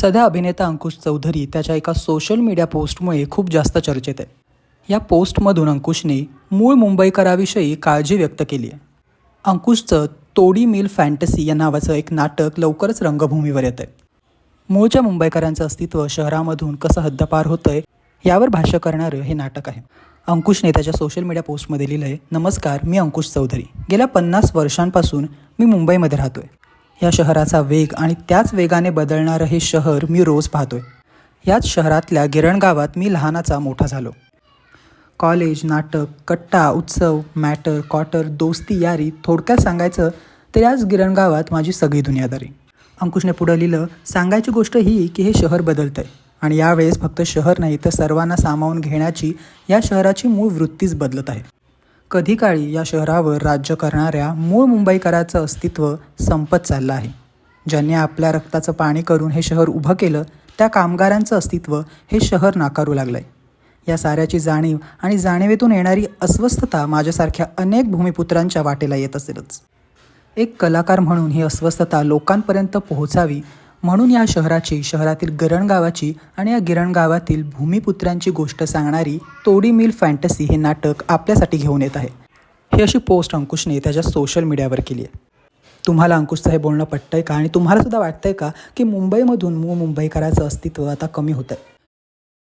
सध्या अभिनेता अंकुश चौधरी त्याच्या एका सोशल मीडिया पोस्टमुळे खूप जास्त चर्चेत आहे या पोस्टमधून अंकुशने मूळ मुंबईकराविषयी काळजी व्यक्त केली आहे. अंकुशचं तोडी मिल फॅन्टसी या नावाचं एक नाटक लवकरच रंगभूमीवर येतं आहे मूळच्या मुंबईकरांचं अस्तित्व शहरामधून कसं हद्दपार होतं आहे यावर भाष्य करणारं हे नाटक आहे. अंकुशने त्याच्या सोशल मीडिया पोस्टमध्ये लिहिलं आहे नमस्कार मी अंकुश चौधरी. गेल्या पन्नास वर्षांपासून मी मुंबईमध्ये राहतो आहे या शहराचा वेग आणि त्याच वेगाने बदलणारं हे शहर मी रोज पाहतोय. याच शहरातल्या गिरण गावात मी लहानाचा मोठा झालो. कॉलेज नाटक कट्टा उत्सव मॅटर कॉटर दोस्ती यारी थोडक्यात सांगायचं तर याच गिरण गावात माझी सगळी दुनियादारी. अंकुशने पुढं लिहिलं सांगायची गोष्ट ही की हे शहर बदलतं आहे आणि यावेळेस फक्त शहर नाही तर सर्वांना सामावून घेण्याची या शहराची मूळ वृत्तीच बदलत आहे. कधी काळी या शहरावर राज्य करणाऱ्या मूळ मुंबईकराचं अस्तित्व संपत चाललं आहे. ज्यांनी आपल्या रक्ताचं पाणी करून हे शहर उभं केलं त्या कामगारांचं अस्तित्व हे शहर नाकारू लागलं आहे या साऱ्याची जाणीव आणि जाणीवेतून येणारी अस्वस्थता माझ्यासारख्या अनेक भूमिपुत्रांच्या वाटेला येत असेलच. एक कलाकार म्हणून ही अस्वस्थता लोकांपर्यंत पोहोचावी म्हणून या शहराची शहरातील गिरणगावाची आणि या गिरणगावातील भूमिपुत्रांची गोष्ट सांगणारी तोडी मिल फॅन्टसी हे नाटक आपल्यासाठी घेऊन येत आहे. ही अशी पोस्ट अंकुशने त्याच्या सोशल मीडियावर केली आहे. तुम्हाला अंकुशचं हे बोलणं पटतंय का? आणि तुम्हाला सुद्धा वाटतंय का की मुंबईमधून मूळ मुंबईकराचं अस्तित्व आता कमी होतं आहे